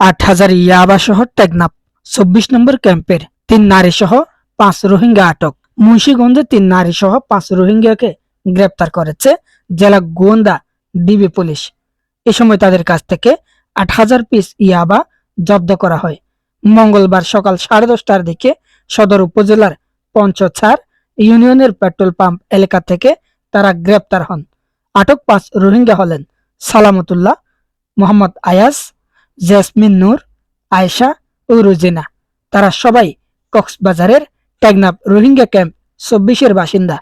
আট হাজার ইয়াবা সহ টেকনাপ চব্বিশ নম্বর ক্যাম্পের তিন নারী সহ পাঁচ রোহিঙ্গা আটক। মুন্সীগঞ্জে তিন নারী সহ পাঁচ রোহিঙ্গাকে গ্রেপ্তার করেছে জেলা গোয়েন্দা, ডিবি পুলিশ। এ সময় তাদের কাছ থেকে আট হাজার পিস ইয়াবা জব্দ করা হয়। মঙ্গলবার সকাল সাড়ে দশটার দিকে সদর উপজেলার পঞ্চছাড় ইউনিয়নের পেট্রোল পাম্প এলাকা থেকে তারা গ্রেপ্তার হন। আটক পাঁচ রোহিঙ্গা হলেন সালামতুল্লাহ, মোহাম্মদ আয়াস জেসমিন নূর, আয়েশা ও রুজিনা। তারা সবাই কক্সবাজারের টেকনাফ রোহিঙ্গা ক্যাম্প চব্বিশের বাসিন্দা।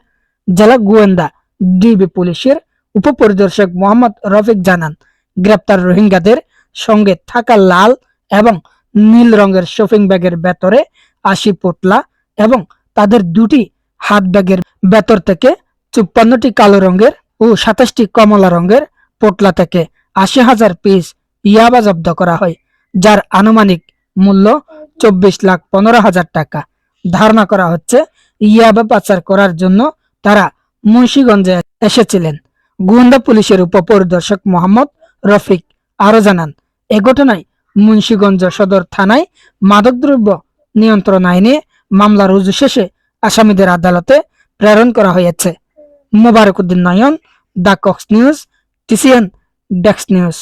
জেলা গোয়েন্দা ডিবি পুলিশের উপপরিদর্শক মোহাম্মদ রফিক জানান, গ্রেপ্তার রোহিঙ্গাদের সঙ্গে থাকা লাল এবং নীল রঙের শপিং ব্যাগের ভেতরে আশি পোটলা এবং তাদের দুটি হাত ব্যাগের ভেতর থেকে চুপ্পান্নটি কালো রঙের ও সাতাশটি কমলা রঙের পোটলা থেকে আশি হাজার পিস ইয়াবা জব্দ করা হয়, যার আনুমানিক মূল্য চব্বিশ লাখ পনেরো হাজার টাকা। ধারণা করা হচ্ছে, ইয়াবা পাচার করার জন্য তারা মুন্সীগঞ্জে এসেছিলেন। গোয়েন্দা পুলিশের উপপরিদর্শক মোহাম্মদ রফিক আরও জানান, এ ঘটনায় মুন্সীগঞ্জ সদর থানায় মাদকদ্রব্য নিয়ন্ত্রণ আইনে মামলা রুজু শেষে আসামিদের আদালতে প্রেরণ করা হয়েছে। Mobarak Uddin Nayan, the Cox news, TCN desk news.